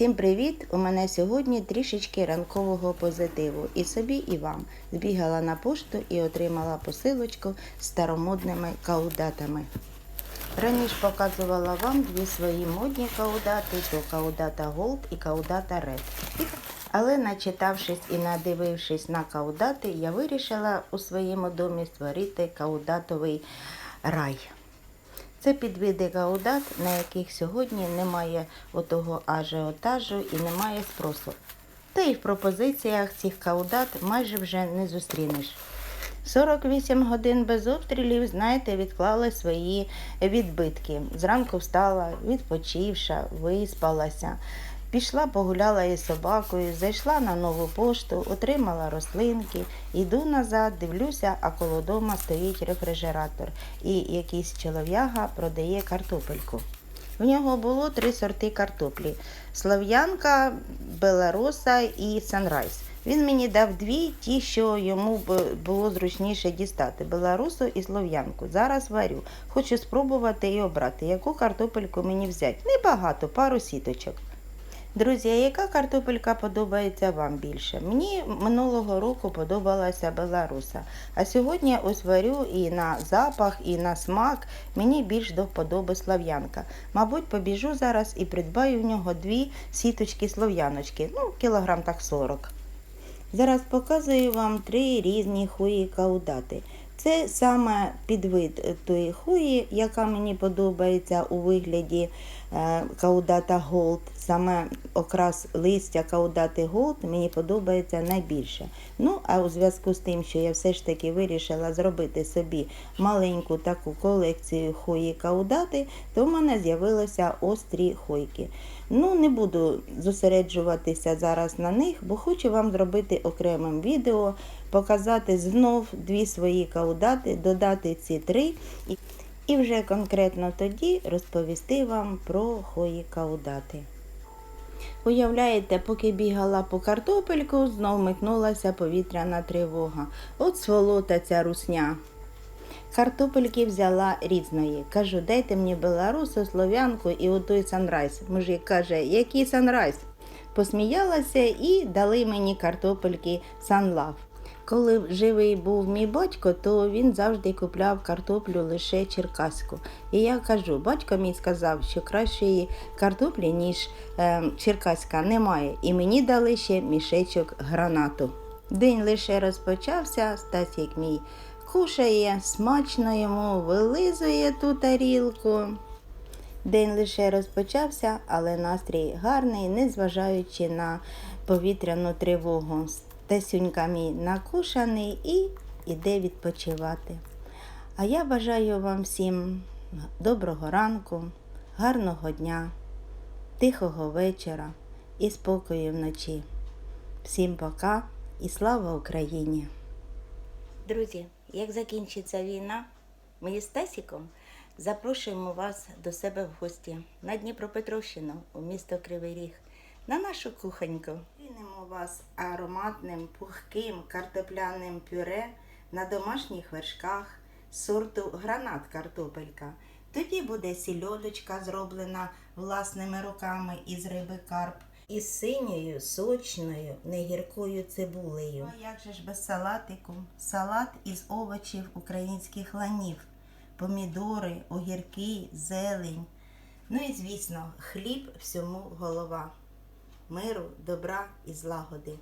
Всім привіт! У мене сьогодні трішечки ранкового позитиву. І собі, і вам. Збігала на пошту і отримала посилочку з старомодними каудатами. Раніше показувала вам дві свої модні каудати, то каудата Gold і каудата Red. Але начитавшись і надивившись на каудати, я вирішила у своєму домі створити каудатовий рай. Це підвиди гаудат, на яких сьогодні немає отого ажіотажу і немає спросу. Та й в пропозиціях цих каудат майже вже не зустрінеш. 48 годин без обстрілів, знаєте, відклали свої відбитки. Зранку встала, відпочивша, виспалася. Пішла, погуляла із собакою, зайшла на нову пошту, отримала рослинки, йду назад, дивлюся, а коло дома стоїть рефрижератор, і якийсь чолов'яга продає картопельку. В нього було три сорти картоплі: Слав'янка, Беларуса і Санрайз. Він мені дав дві, ті, що йому було зручніше дістати Беларусу і Слов'янку. Зараз варю. Хочу спробувати і обрати, яку картопельку мені взяти. Небагато, пару сіточок. Друзі, яка картопелька подобається вам більше? Мені минулого року подобалася Беларуса. А сьогодні ось варю і на запах, і на смак. Мені більш до вподоби слав'янка. Мабуть, побіжу зараз і придбаю в нього дві сіточки слов'яночки, ну, кілограм так 40. Зараз показую вам три різні хуї каудати. Це саме підвид тої хуї, яка мені подобається у вигляді е, каудата Gold. Саме окрас листя каудати Gold мені подобається найбільше. Ну, а у зв'язку з тим, що я все ж таки вирішила зробити собі маленьку таку колекцію хуї каудати, то в мене з'явилися острі хойки. Ну, не буду зосереджуватися зараз на них, бо хочу вам зробити окремим відео, показати знов дві свої каудати, додати ці три. І- вже конкретно тоді розповісти вам про хої каудати. Уявляєте, поки бігала по картопельку, знов метнулася повітряна тривога. От сволота ця русня. Картопельки взяла різної. Кажу, дайте мені беларусу, слов'янку і отой санрайз. Мужик каже, який санрайз? Посміялася і дали мені картопельки санлав. Коли живий був мій батько, то він завжди купляв картоплю лише черкаську. І я кажу, батько мій сказав, що кращої картоплі, ніж е, черкаська, немає. І мені дали ще мішечок гранату. День лише розпочався, Стасік мій кушає, смачно йому вилизує ту тарілку. День лише розпочався, але настрій гарний, незважаючи на повітряну тривогу. Стасюнька мій накушаний і іде відпочивати. А я бажаю вам всім доброго ранку, гарного дня, тихого вечора і спокою вночі. Всім пока і слава Україні! Друзі, як закінчиться війна, ми з Стасіком запрошуємо вас до себе в гості на Дніпропетровщину у місто Кривий Ріг, на нашу кухоньку. Зустрінемо вас ароматним, пухким картопляним пюре на домашніх вершках сорту гранат картопелька. Тоді буде сільодочка, зроблена власними руками із риби карп із синьою, сочною, негіркою цибулею. А як же ж без салатику? Салат із овочів українських ланів, помідори, огірки, зелень. Ну і, звісно, хліб всьому голова. Миру, добра і злагоди.